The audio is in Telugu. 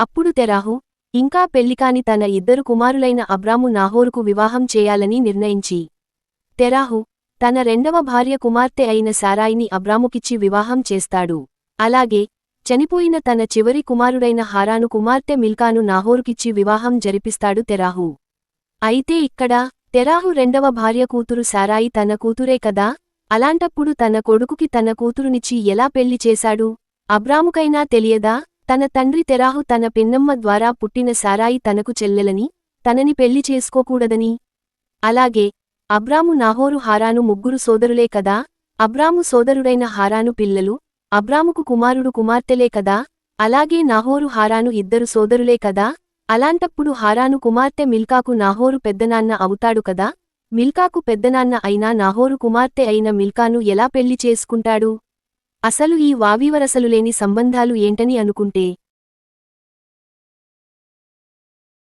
అప్పుడు తెరాహు ఇంకా పెళ్ళికాని తన ఇద్దరు కుమారులైన అబ్రాము నాహోరుకు వివాహం చేయాలని నిర్ణయించి తెరాహు తన రెండవ భార్య కుమార్తె అయిన సారాయిని అబ్రాముకిచ్చి వివాహం చేస్తాడు. అలాగే చనిపోయిన తన చివరి కుమారుడైన హారాను కుమార్తె మిల్కాను నాహోరుకిచ్చి వివాహం జరిపిస్తాడు తెరాహు. అయితే ఇక్కడ తెరాహు రెండవ భార్య కూతురు సారాయి తన కూతురే కదా అలాంటప్పుడు తన కొడుకుకి తన కూతురునిచ్చి ఎలా పెళ్ళి చేశాడు అబ్రాముకైనా తెలియదా? తన తండ్రి తెరాహు తన పిన్నమ్మ ద్వారా పుట్టిన సారాయి తనకు చెల్లెలని తనని పెళ్ళి చేసుకోకూడదని. అలాగే అబ్రాము నాహోరు హారాను ముగ్గురు సోదరులే కదా? అబ్రాము సోదరుడైన హారాను పిల్లలు అబ్రాముకు కుమారుడు కుమార్తెలే కదా? అలాగే నాహోరు హారాను ఇద్దరు సోదరులే కదా? అలాంటప్పుడు హారాను కుమార్తె మిల్కాకు నాహోరు పెద్దనాన్న అవుతాడు కదా? మిల్కాకు పెద్దనాన్న అయినా నాహోరు కుమార్తె అయిన మిల్కాను ఎలా పెళ్ళి చేసుకుంటాడు? అసలు ఈ వావివరసలు లేని సంబంధాలు ఏంటని అనుకుంటే